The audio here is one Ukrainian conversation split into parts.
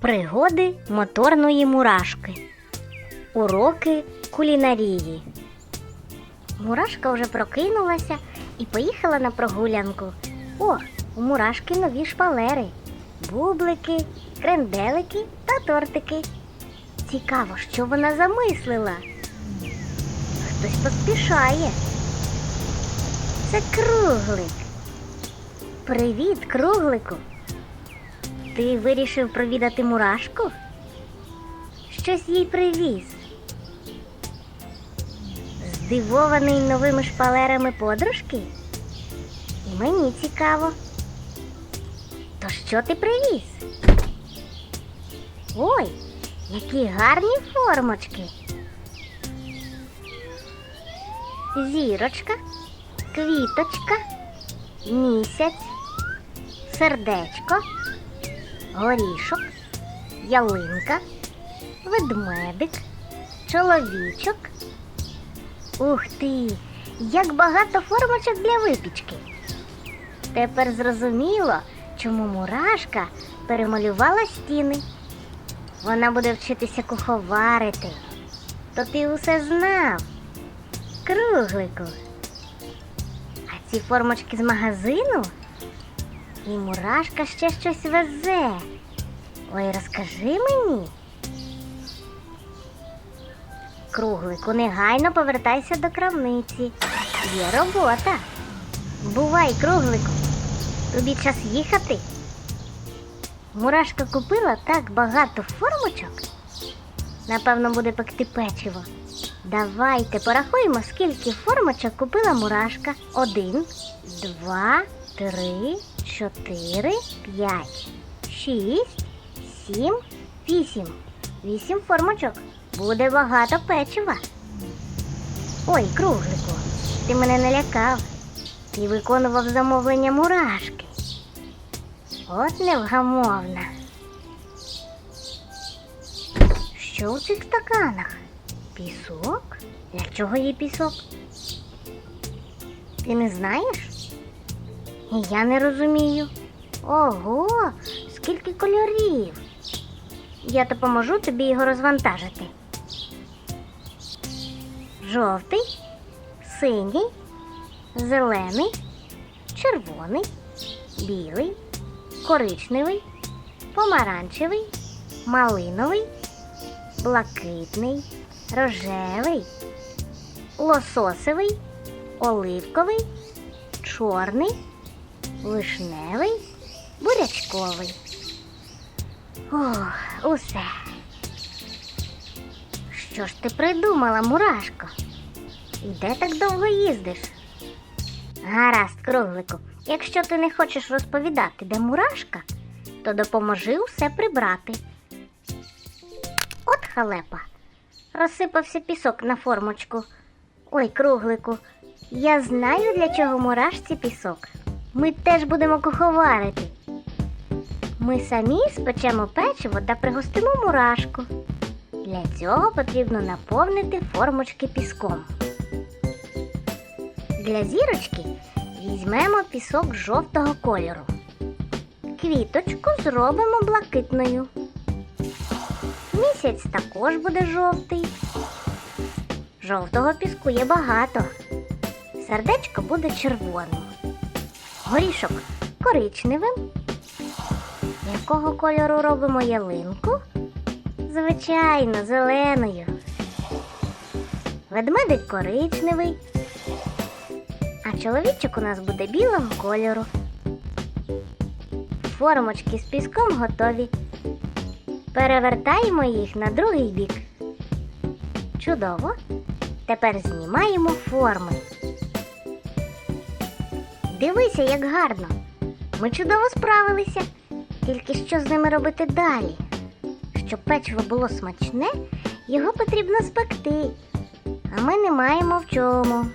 Пригоди моторної мурашки. Уроки кулінарії. Мурашка вже прокинулася і поїхала на прогулянку. О, у мурашки нові шпалери, бублики, кренделики та тортики. Цікаво, що вона замислила. Хтось поспішає. Це круглик. Привіт, круглику. Ти вирішив провідати мурашку? Щось їй привіз. Здивований новими шпалерами подружки? І мені цікаво. То що ти привіз? Ой, які гарні формочки. Зірочка, квіточка, місяць, сердечко, горішок, ялинка, ведмедик, чоловічок. Ух ти! Як багато формочок для випічки. Тепер зрозуміло, чому мурашка перемалювала стіни. Вона буде вчитися куховарити. То ти усе знав. Круглику. А ці формочки з магазину? І мурашка ще щось везе. Ой, розкажи мені. Круглику, негайно повертайся до крамниці. Є робота. Бувай, круглику. Тобі час їхати. Мурашка купила так багато формочок. Напевно, буде пекти печиво. Давайте порахуємо, скільки формочок купила мурашка. Один, два, три, чотири, п'ять, шість, сім, вісім. Вісім формочок. Буде багато печива. Ой, круглику, ти мене налякав. Ти виконував замовлення мурашки. От невгамовна. Що у цих стаканах? Пісок? Для чого є пісок? Ти не знаєш? Я не розумію. Ого, скільки кольорів. Я допоможу тобі його розвантажити. Жовтий, синій, зелений, червоний, білий, коричневий, помаранчевий, малиновий, блакитний, рожевий, лососевий, оливковий, чорний, вишневий, бурячковий. Ох, усе. Що ж ти придумала, мурашко? І де так довго їздиш? Гаразд, круглику. Якщо ти не хочеш розповідати, де мурашка, то допоможи усе прибрати. От халепа. Розсипався пісок на формочку. Ой, круглику, я знаю, для чого мурашці пісок. Ми теж будемо куховарити. Ми самі спечемо печиво та пригостимо мурашку. Для цього потрібно наповнити формочки піском. Для зірочки візьмемо пісок жовтого кольору. Квіточку зробимо блакитною. Місяць також буде жовтий. Жовтого піску є багато. Сердечко буде червоним. Горішок коричневим. Якого кольору робимо ялинку? Звичайно, зеленою. Ведмедик коричневий. А чоловічок у нас буде білого кольору. Формочки з піском готові. Перевертаємо їх на другий бік. Чудово. Тепер знімаємо форми. Дивися, як гарно. Ми чудово справилися. Тільки що з ними робити далі? Щоб печиво було смачне, його потрібно спекти. А ми не маємо в чому.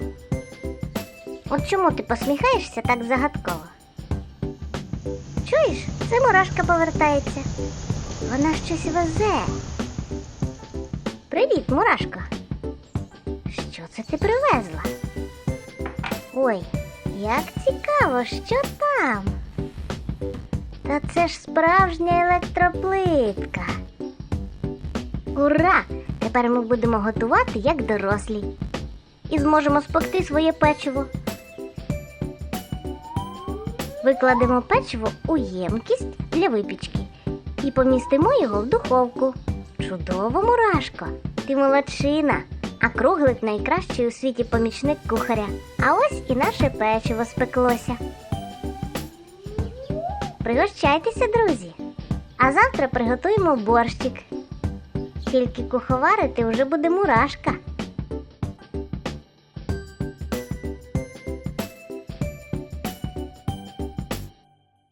От чому ти посміхаєшся так загадково? Чуєш, це мурашка повертається. Вона щось везе. Привіт, мурашко. Що це ти привезла? Ой, як цікаво, що там? Та це ж справжня електроплитка. Ура! Тепер ми будемо готувати як дорослі. І зможемо спекти своє печиво. Викладемо печиво у ємкість для випічки і помістимо його в духовку. Чудово, мурашко! Ти молодчина, а круглик найкращий у світі помічник кухаря. А ось і наше печиво спеклося. Пригощайтеся, друзі. А завтра приготуємо борщик. Тільки куховарити вже буде мурашка.